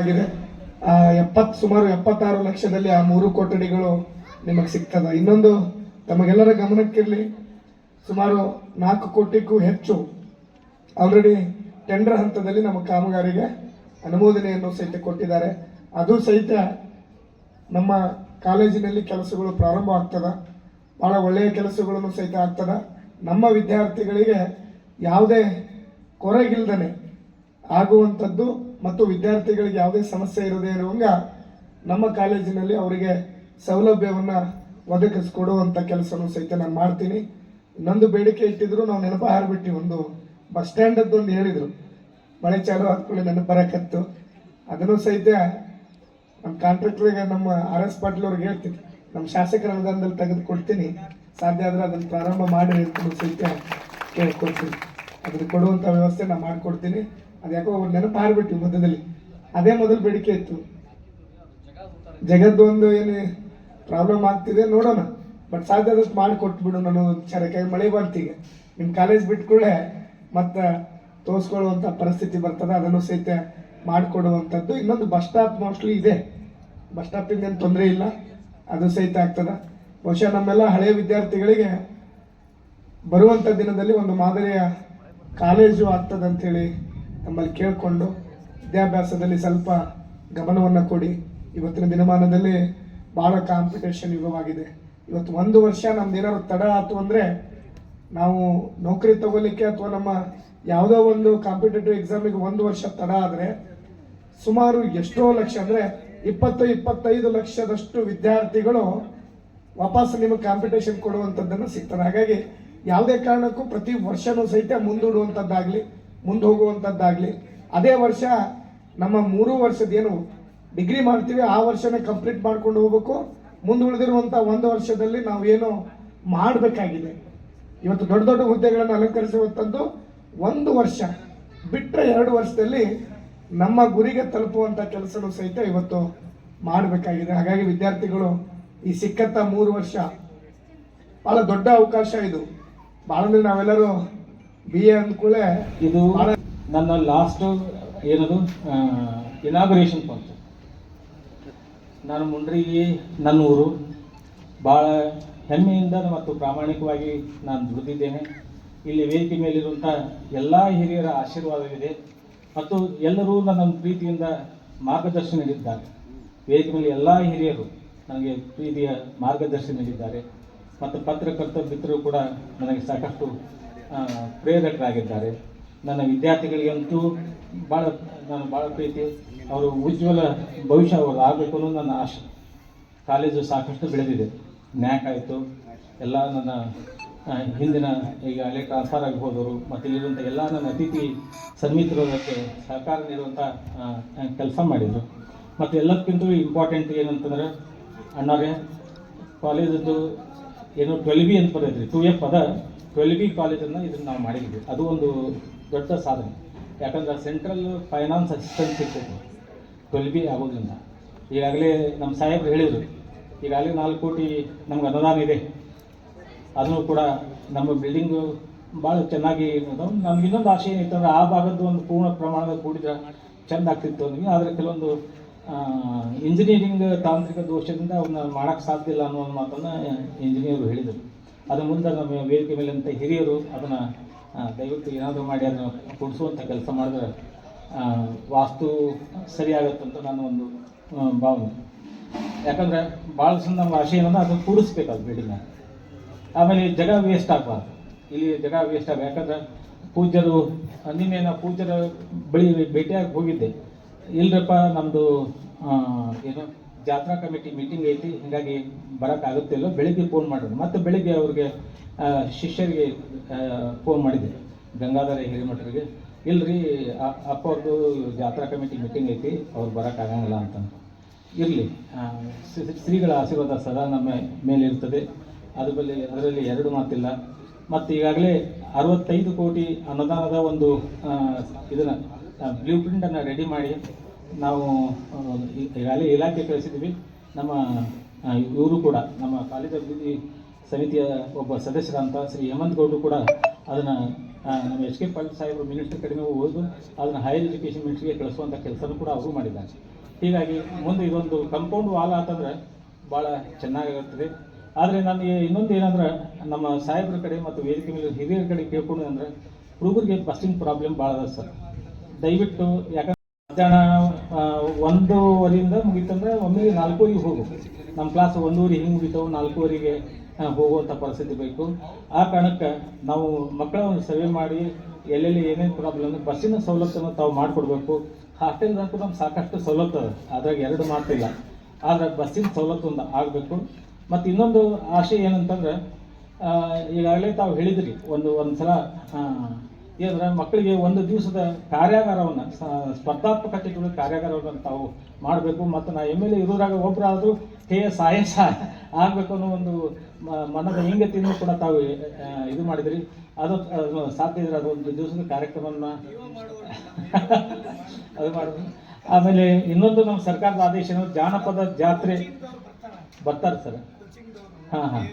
ಆಗಿದೆ. ಎಪ್ಪತ್, ಸುಮಾರು ಎಪ್ಪತ್ತಾರು ಲಕ್ಷದಲ್ಲಿ ಆ ಮೂರು ಕೊಠಡಿಗಳು ನಿಮಗೆ ಸಿಗ್ತದ. ಇನ್ನೊಂದು ತಮಗೆಲ್ಲರ ಗಮನಕ್ಕಿರಲಿ, ಸುಮಾರು ನಾಲ್ಕು ಕೋಟಿಗೂ ಹೆಚ್ಚು ಆಲ್ರೆಡಿ ಟೆಂಡರ್ ಹಂತದಲ್ಲಿ ನಮ್ಮ ಕಾಮಗಾರಿಗೆ ಅನುಮೋದನೆಯನ್ನು ಸಹಿತ ಕೊಟ್ಟಿದ್ದಾರೆ. ಅದು ಸಹಿತ ನಮ್ಮ ಕಾಲೇಜಿನಲ್ಲಿ ಕೆಲಸಗಳು ಪ್ರಾರಂಭ ಆಗ್ತದೆ. ಬಹಳ ಒಳ್ಳೆಯ ಕೆಲಸಗಳನ್ನು ಸಹಿತ ಆಗ್ತದೆ. ನಮ್ಮ ವಿದ್ಯಾರ್ಥಿಗಳಿಗೆ ಯಾವುದೇ ಕೊರಗಿಲ್ದನೆ ಆಗುವಂಥದ್ದು ಮತ್ತು ವಿದ್ಯಾರ್ಥಿಗಳಿಗೆ ಯಾವುದೇ ಸಮಸ್ಯೆ ಇರದೇ ಇರುವಂಗ ನಮ್ಮ ಕಾಲೇಜಿನಲ್ಲಿ ಅವರಿಗೆ ಸೌಲಭ್ಯವನ್ನ ಒದಗಿಸ್ಕೊಡುವಂಥ ಕೆಲಸನೂ ಸಹಿತ ನಾನು ಮಾಡ್ತೀನಿ. ಇನ್ನೊಂದು ಬೇಡಿಕೆ ಇಟ್ಟಿದ್ರು ನಾವು ನೆನಪು ಹಾರ್ಬಿಟ್ಟು ಒಂದು ಬಸ್ ಸ್ಟ್ಯಾಂಡ್ ಒಂದು ಹೇಳಿದ್ರು. ಮಳೆ ಚಾಲು ಆದ್ಕೊಳ್ಳಿ ನೆನಪು ಬರಕತ್ತು ಅದನ್ನು ಸಹಿತ ನಮ್ಮ ಕಾಂಟ್ರಾಕ್ಟ್ರಿಗೆ, ನಮ್ಮ ಆರ್ ಎಸ್ ಪಾಟೀಲ್ ಅವ್ರಿಗೆ ಹೇಳ್ತೀನಿ. ನಮ್ಮ ಶಾಸಕರ ಅನುದಾನದಲ್ಲಿ ತೆಗೆದುಕೊಳ್ತೀನಿ. ಸಾಧ್ಯ ಆದ್ರೆ ಅದನ್ನು ಪ್ರಾರಂಭ ಮಾಡಿ ಅಂತ ಸಹಿತ ಕೇಳ್ಕೊಡ್ತೀನಿ ಅದನ್ನು ಕೊಡುವಂಥ ವ್ಯವಸ್ಥೆ ನಾನು ಮಾಡಿಕೊಡ್ತೀನಿ. ಅದು ಯಾಕೋ ನೆನಪು ಹಾರಿಬಿಟ್ಟು ಮಧ್ಯದಲ್ಲಿ. ಅದೇ ಮೊದಲು ಬೇಡಿಕೆ ಇತ್ತು. ಜಗದ್ದೊಂದು ಏನು ಪ್ರಾಬ್ಲಮ್ ಆಗ್ತಿದೆ ನೋಡೋಣ. ಬಟ್ ಸಾಧ್ಯ ಆದಷ್ಟು ಮಾಡಿ ಕೊಟ್ಬಿಡು ನಾನು ವಿಚಾರಕ್ಕೆ ಮಳೆ ಬಂತೀಗ ನಿಮ್ಮ ಕಾಲೇಜ್ ಬಿಟ್ಕೊಳ್ಳೆ ಮತ್ತೆ ತೋರಿಸ್ಕೊಳ್ಳುವಂಥ ಪರಿಸ್ಥಿತಿ ಬರ್ತದೆ, ಅದನ್ನು ಸಹಿತ ಮಾಡಿಕೊಡುವಂಥದ್ದು ಇನ್ನೊಂದು ಬಸ್ ಸ್ಟಾಪ್ ಮೋಸ್ಟ್ಲಿ ಇದೆ. ಬಸ್ ಸ್ಟಾಪಿಂದ ಏನು ತೊಂದರೆ ಇಲ್ಲ. ಅದು ಸಹಿತ ಆಗ್ತದೆ. ಬಹುಶಃ ನಮ್ಮೆಲ್ಲ ಹಳೆಯ ವಿದ್ಯಾರ್ಥಿಗಳಿಗೆ ಬರುವಂಥ ದಿನದಲ್ಲಿ ಒಂದು ಮಾದರಿಯ ಕಾಲೇಜು ಆಗ್ತದೆ ಅಂತೇಳಿ ನಮ್ಮಲ್ಲಿ ಕೇಳಿಕೊಂಡು ವಿದ್ಯಾಭ್ಯಾಸದಲ್ಲಿ ಸ್ವಲ್ಪ ಗಮನವನ್ನು ಕೊಡಿ. ಇವತ್ತಿನ ದಿನಮಾನದಲ್ಲಿ ಭಾಳ ಕಾಂಪಿಟೇಷನ್ ಯುಗವಾಗಿದೆ ಇವತ್ತು ಒಂದು ವರ್ಷ ನಮ್ದು ಏನಾದ್ರು ತಡ ಆಯ್ತು ಅಂದರೆ ನಾವು ನೌಕರಿ ತಗೋಲಿಕ್ಕೆ ಅಥವಾ ನಮ್ಮ ಯಾವುದೋ ಒಂದು ಕಾಂಪಿಟೇಟಿವ್ ಎಕ್ಸಾಮಿಗೆ ಒಂದು ವರ್ಷ ತಡ ಆದರೆ ಸುಮಾರು ಎಷ್ಟೋ ಲಕ್ಷ ಅಂದರೆ ಇಪ್ಪತ್ತು, ಇಪ್ಪತ್ತೈದು ಲಕ್ಷದಷ್ಟು ವಿದ್ಯಾರ್ಥಿಗಳು ವಾಪಸ್ ನಿಮಗೆ ಕಾಂಪಿಟೇಷನ್ ಕೊಡುವಂಥದ್ದನ್ನು ಸಿಗ್ತಾರೆ ಹಾಗಾಗಿ ಯಾವುದೇ ಕಾರಣಕ್ಕೂ ಪ್ರತಿ ವರ್ಷನೂ ಸಹಿತ ಮುಂದೂಡುವಂಥದ್ದಾಗಲಿ ಮುಂದೆ ಹೋಗುವಂಥದ್ದಾಗಲಿ ಅದೇ ವರ್ಷ ನಮ್ಮ ಮೂರು ವರ್ಷದ ಏನು ಡಿಗ್ರಿ ಮಾಡ್ತೀವಿ, ಆ ವರ್ಷನೇ ಕಂಪ್ಲೀಟ್ ಮಾಡ್ಕೊಂಡು ಹೋಗ್ಬೇಕು. ಮುಂದೆ ಉಳಿದಿರುವಂಥ ಒಂದು ವರ್ಷದಲ್ಲಿ ನಾವು ಏನು ಮಾಡಬೇಕಾಗಿದೆ. ಇವತ್ತು ದೊಡ್ಡ ದೊಡ್ಡ ಹುದ್ದೆಗಳನ್ನು ಅಲಂಕರಿಸುವಂಥದ್ದು ಒಂದು ವರ್ಷ ಬಿಟ್ಟರೆ ಎರಡು ವರ್ಷದಲ್ಲಿ ನಮ್ಮ ಗುರಿಗೆ ತಲುಪುವಂಥ ಕೆಲಸನೂ ಸಹಿತ ಇವತ್ತು ಮಾಡಬೇಕಾಗಿದೆ. ಹಾಗಾಗಿ ವಿದ್ಯಾರ್ಥಿಗಳು ಈ ಸಿಕ್ಕಂಥ ಮೂರು ವರ್ಷ ಬಹಳ ದೊಡ್ಡ ಅವಕಾಶ ಇದು. ಬಹಳ ಅಂದ್ರೆ ನಾವೆಲ್ಲರೂ ಬಿ ಎ ಅಂದ್ಕೂಳೆ ಇದು ನನ್ನ ಲಾಸ್ಟ್ ಏನದು ಇನಾಗ್ರೇಷನ್ ಫಂಕ್ಷನ್ ನಾನು ಮುಂಡ್ರಿಗೆ ನನ್ನ ಊರು ಭಾಳ ಹೆಮ್ಮೆಯಿಂದ ಮತ್ತು ಪ್ರಾಮಾಣಿಕವಾಗಿ ನಾನು ದುಡಿದಿದ್ದೇನೆ. ಇಲ್ಲಿ ವೇದಿಕೆ ಮೇಲಿರುವಂಥ ಎಲ್ಲ ಹಿರಿಯರ ಆಶೀರ್ವಾದವಿದೆ. ಮತ್ತು ಎಲ್ಲರೂ ನನ್ನ ಪ್ರೀತಿಯಿಂದ ಮಾರ್ಗದರ್ಶನ ನೀಡಿದ್ದಾರೆ. ವೇದಿಕೆ ಮೇಲೆ ಎಲ್ಲ ಹಿರಿಯರು ನನಗೆ ಪ್ರೀತಿಯ ಮಾರ್ಗದರ್ಶನ ನೀಡಿದ್ದಾರೆ. ಮತ್ತು ಪತ್ರಕರ್ತ ಮಿತ್ರರು ಕೂಡ ನನಗೆ ಸಾಕಷ್ಟು ಪ್ರೇರಕರಾಗಿದ್ದಾರೆ ನನ್ನ ವಿದ್ಯಾರ್ಥಿಗಳಿಗಂತೂ ಭಾಳ ನಾನು ಭಾಳ ಪ್ರೀತಿ. ಅವರು ಉಜ್ವಲ ಭವಿಷ್ಯ ಅವರು ಆಗಬೇಕು ಅನ್ನೋದು ನನ್ನ ಆಶೆ. ಕಾಲೇಜು ಸಾಕಷ್ಟು ಬೆಳೆದಿದೆ. ನ್ಯಾಕ್ ಆಯಿತು. ಎಲ್ಲ ನನ್ನ ಹಿಂದಿನ ಈಗ ಅಲ್ಲೇ ಟ್ರಾನ್ಸ್ಫರ್ ಮತ್ತು ಇಲ್ಲಿರುವಂಥ ಎಲ್ಲ ನನ್ನ ಅತಿಥಿ ಸನ್ಮಿತರು ಸರ್ಕಾರ ಸಹಕಾರ ನೀಡುವಂಥ ಕೆಲಸ ಮಾಡಿದರು. ಮತ್ತು ಎಲ್ಲಕ್ಕಿಂತ ಇಂಪಾರ್ಟೆಂಟ್ ಏನಂತಂದರೆ ಅಣ್ಣವ್ರೆ ಕಾಲೇಜದ್ದು ಏನು ಟ್ವೆಲ್ ಬಿ ಅಂತ ಬರೋದ್ರಿ ಟು ಎಫ್ ಅದ ಟ್ವೆಲ್ ಬಿ ಕಾಲೇಜನ್ನು ಇದನ್ನು ನಾವು ಮಾಡಿದ್ವಿ. ಅದು ಒಂದು ದೊಡ್ಡ ಸಾಧನೆ. ಯಾಕಂದ್ರೆ ಸೆಂಟ್ರಲ್ ಫೈನಾನ್ಸ್ ಅಸಿಸ್ಟೆನ್ಸ್ ಸಿಗ್ತೈತೆ ಟ್ವೆಲ್ ಬಿ ಆಗೋದ್ರಿಂದ. ಈಗಾಗಲೇ ನಮ್ಮ ಸಾಹೇಬ್ರು ಹೇಳಿದರು, ಈಗಾಗಲೇ ನಾಲ್ಕು ಕೋಟಿ ನಮ್ಗೆ ಅನುದಾನ ಇದೆ. ಅದನ್ನು ಕೂಡ ನಮ್ಮ ಬಿಲ್ಡಿಂಗು ಭಾಳ ಚೆನ್ನಾಗಿ ನಮ್ಗೆ ಇನ್ನೊಂದು ಆಶೆ ಏನಿತ್ತು ಅಂದರೆ ಆ ಭಾಗದ ಒಂದು ಪೂರ್ಣ ಪ್ರಮಾಣದ ಕೂಡಿದ್ರೆ ಚೆಂದ ಆಗ್ತಿತ್ತು ನನಗೆ ಆದರೆ ಕೆಲವೊಂದು ಇಂಜಿನಿಯರಿಂಗ್ ತಾಂತ್ರಿಕ ದೋಷದಿಂದ ಅವನ್ನ ಮಾಡೋಕ್ಕೆ ಸಾಧ್ಯ ಇಲ್ಲ ಅನ್ನೋ ಒಂದು ಮಾತನ್ನು ಇಂಜಿನಿಯರು ಹೇಳಿದರು. ಅದ್ರ ಮುಂದೆ ನಮ್ಮ ವೇದಿಕೆ ಮೇಲಂತ ಹಿರಿಯರು ಅದನ್ನು ದಯವಿಟ್ಟು ಏನಾದರೂ ಮಾಡಿ ಅದನ್ನು ಕೊಡಿಸುವಂಥ ಕೆಲಸ ಮಾಡಿದ್ರೆ ವಾಸ್ತು ಸರಿಯಾಗತ್ತಂತ ನನ್ನ ಒಂದು ಭಾವನೆ. ಯಾಕಂದ್ರೆ ಭಾಳ ನಮ್ಮ ಆಸೆ ಏನಂದ್ರೆ ಅದನ್ನು ಕೂಡಿಸ್ಬೇಕು ಅದು ಬಿಲ್ಡಿಂಗ್ ಆಮೇಲೆ ಜಗ ವೇಸ್ಟ್ ಆಗಬಾರ್ದು. ಇಲ್ಲಿ ಜಗ ವೇಸ್ಟ್ ಆಗ ಯಾಕಂದ್ರೆ ಪೂಜ್ಯರು, ನಿನ್ನೆ ನಾ ಪೂಜ್ಯರ ಬಳಿ ಭೇಟಿಯಾಗಿ ಹೋಗಿದ್ದೆ. ಇಲ್ರಪ್ಪ ನಮ್ಮದು ಏನು, ಜಾತ್ರಾ ಕಮಿಟಿ ಮೀಟಿಂಗ್ ಐತಿ, ಹೀಗಾಗಿ ಬರೋಕ್ಕಾಗುತ್ತಿಲ್ಲ ಬೆಳಿಗ್ಗೆ ಫೋನ್ ಮಾಡಿದ್ರು. ಮತ್ತು ಬೆಳಿಗ್ಗೆ ಅವ್ರಿಗೆ ಶಿಷ್ಯರಿಗೆ ಫೋನ್ ಮಾಡಿದ್ದೆ. ಗಂಗಾಧರ ಹಿರೇಮಠರಿಗೆ. ಇಲ್ರಿ ಅಪ್ಪ ಅವ್ರದ್ದು ಜಾತ್ರಾ ಕಮಿಟಿ ಮೀಟಿಂಗ್ ಐತಿ, ಅವ್ರು ಬರೋಕ್ಕಾಗಂಗಿಲ್ಲ ಅಂತಂದು ಇರಲಿ ಶ್ರೀಗಳ ಆಶೀರ್ವಾದ ಸದಾ ನಮ್ಮ ಮೇಲೆ ಇರ್ತದೆ. ಅದ್ರ ಬಲ್ಲಿ ಅದರಲ್ಲಿ ಎರಡು ಮಾತಿಲ್ಲ. ಮತ್ತು ಈಗಾಗಲೇ ಅರವತ್ತೈದು ಕೋಟಿ ಅನುದಾನದ ಒಂದು ಇದನ್ನು ಬ್ಲೂ ಪ್ರಿಂಟನ್ನು ರೆಡಿ ಮಾಡಿ ನಾವು ಈಗಾಗಲೇ ಇಲಾಖೆ ಕಳಿಸಿದ್ದೀವಿ ನಮ್ಮ ಇವರು ಕೂಡ, ನಮ್ಮ ಕಾಲೇಜ್ ಅಭಿವೃದ್ಧಿ ಸಮಿತಿಯ ಒಬ್ಬ ಸದಸ್ಯರಂತ ಶ್ರೀ ಹೇಮಂತ್ ಗೌಡ್ರು ಕೂಡ ಅದನ್ನು ನಮ್ಮ ಎಚ್ ಕೆ ಪಾಟೀಲ್ ಸಾಹೇಬರು ಮಿನಿಸ್ಟರ್ ಕಡೆಗೆ ಓದು ಅದನ್ನು ಹೈಯರ್ ಎಜುಕೇಷನ್ ಮಿನಿಸ್ಟ್ರಿಗೆ ಕಳಿಸುವಂಥ ಕೆಲಸನೂ ಕೂಡ ಅವರು ಮಾಡಿದ್ದಾರೆ. ಹೀಗಾಗಿ ಮುಂದೆ ಇದೊಂದು ಕಂಪೌಂಡ್ ವಾಲ್ ಆತಂದ್ರೆ ಭಾಳ ಚೆನ್ನಾಗಿರುತ್ತದೆ ಆದರೆ ನನಗೆ ಇನ್ನೊಂದು ಏನಂದ್ರೆ, ನಮ್ಮ ಸಾಹೇಬ್ರ ಕಡೆ ಮತ್ತು ವೇದಿಕೆ ಮೇಲೆ ಹಿರಿಯರ ಕಡೆ ಕೇಳ್ಕೊಂಡು ಅಂದರೆ ಹುಡುಗರಿಗೆ ಬಸ್ಸಿನ ಪ್ರಾಬ್ಲಮ್ ಭಾಳ ಅದ ಸರ್. ದಯವಿಟ್ಟು ಯಾಕಂದ್ರೆ ಮಧ್ಯಾಹ್ನ ಒಂದೂವರೆಯಿಂದ ಮುಗೀತಂದ್ರೆ ಒಮ್ಮೆ ನಾಲ್ಕೂವರೆಗೆ ಹೋಗು. ನಮ್ಮ ಕ್ಲಾಸ್ ಒಂದೂವರೆ ಹಿಂಗೆ ಮುಗಿತಾವೆ ನಾಲ್ಕೂವರೆಗೆ ಹೋಗುವಂಥ ಪರಿಸ್ಥಿತಿ ಬೇಕು. ಆ ಕಾರಣಕ್ಕೆ ನಾವು ಮಕ್ಕಳ ಒಂದು ಸರ್ವೆ ಮಾಡಿ ಎಲ್ಲೆಲ್ಲಿ ಏನೇನು ಪ್ರಾಬ್ಲಮ್ ಬಸ್ಸಿನ ಸವಲತ್ತನ್ನು ತಾವು ಮಾಡಿಕೊಡ್ಬೇಕು. ಹಾಸ್ಟೆಲ್ದಂತೂ ನಮ್ಗೆ ಸಾಕಷ್ಟು ಸವಲತ್ತು ಅದ. ಅದ್ರಾಗ ಎರಡು ಮಾತಿಲ್ಲ ಆದ್ರೆ ಬಸ್ಸಿನ ಸವಲತ್ತು ಒಂದು ಆಗಬೇಕು. ಮತ್ತು ಇನ್ನೊಂದು ಆಶೆ ಏನಂತಂದ್ರೆ ಈಗಾಗಲೇ ತಾವು ಹೇಳಿದ್ರಿ, ಒಂದು ಒಂದು ಸಲ ಏನಂದ್ರೆ ಮಕ್ಕಳಿಗೆ ಒಂದು ದಿವಸದ ಕಾರ್ಯಾಗಾರವನ್ನು ಸ್ಪರ್ಧಾತ್ಮಕ ಚಟುವಟಿಕೆ ಕಾರ್ಯಾಗಾರವನ್ನು ತಾವು ಮಾಡಬೇಕು. ಮತ್ತು ನಾ ಎಂ ಎಲ್ ಎ ಇರೋದ್ರಾಗ ಒಬ್ಬರಾದರೂ ಕೆ ಎಸ್ ಆಗಬೇಕು ಅನ್ನೋ ಒಂದು ಮನದ ಹಿಂಗತಿಯನ್ನು ಕೂಡ ತಾವು ಇದು ಮಾಡಿದ್ರಿ. ಅದು ಸಾಧ್ಯ ಇದ್ರೆ ಅದು ಒಂದು ದಿವಸದ ಕಾರ್ಯಕ್ರಮವನ್ನು ಅದು ಮಾಡಿದ್ರಿ. ಆಮೇಲೆ ಇನ್ನೊಂದು ನಮ್ಮ ಸರ್ಕಾರದ ಆದೇಶ ಜಾನಪದ ಜಾತ್ರೆ ಬರ್ತಾರೆ ಸರ್. ಹಾಂ ಹಾಂ.